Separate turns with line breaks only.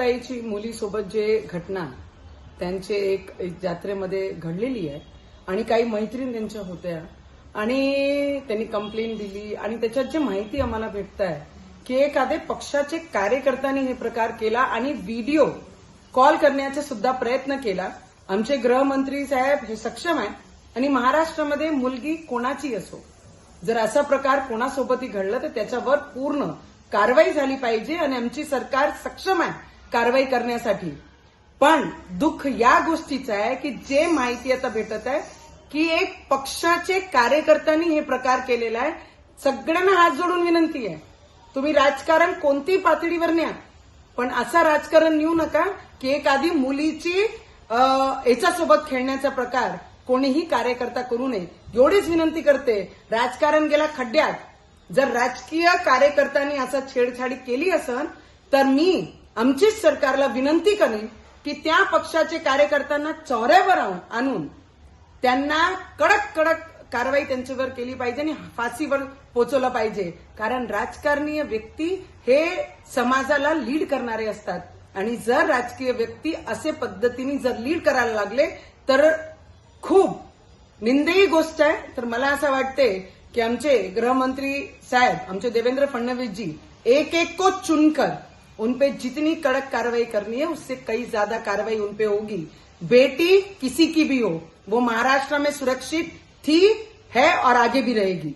ताईची मुलीसोबत जे घटना त्यांचे एक एक जात्रेमध्ये घडलेली आहे आणि काही मैत्रीण त्यांच्या होत्या आणि त्यांनी कंप्लेंट दिली आणि त्याच्यात जे माहिती आम्हाला भेटत आहे की एखादे पक्षाचे कार्यकर्त्यांनी हे प्रकार केला आणि व्हिडिओ कॉल करण्याचा सुद्धा प्रयत्न केला. आमचे गृहमंत्री साहेब हे सक्षम आहे आणि महाराष्ट्रामध्ये मुलगी कोणाची असो जर असा प्रकार कोणासोबतही घडला तर त्याच्यावर पूर्ण कारवाई झाली पाहिजे आणि आमची सरकार सक्षम आहे. कारवाई करण्यासाठी. पण दुःख या गोष्टीचं आहे की जे माहिती आता भेटत आहे की एक पक्षाचे कार्यकर्त्यांनी हे प्रकार केलेला आहे. सगळ्यांना हात जोडून विनंती आहे. तुम्ही राजकारण कोणती पातळीवर न्या. पण असं राजकारण नेऊ नका की एक आधी मुलीची याच्यासोबत खेळण्याचा प्रकार कोणीही कार्यकर्ता करू नये. एवढीच विनंती करते राजकारण गेला खड्ड्यात. जर राजकीय कार्यकर्त्यांनी असं छेडछाडी केली असन तर मी आमचीच सरकारला विनंती करेन की त्या पक्षाचे कार्यकर्त्यांना चौऱ्यावर आणून- त्यांना कडक कडक कारवाई त्यांच्यावर केली पाहिजे आणि फाशीवर पोचवलं पाहिजे. कारण राजकारणीय व्यक्ती हे समाजाला लीड करणारे असतात. आणि जर राजकीय व्यक्ती असे पद्धतीने जर लीड करायला लागले तर खूप निंदेही गोष्ट आहे. तर मला असं वाटते की आमचे गृहमंत्री साहेब आमचे देवेंद्र फडणवीसजी एक एक को चुनकर उन पे जितनी कड़क कार्रवाई करनी है उससे कई ज्यादा कार्रवाई उन पे होगी। बेटी किसी की भी हो वो महाराष्ट्र में सुरक्षित थी है और आगे भी रहेगी।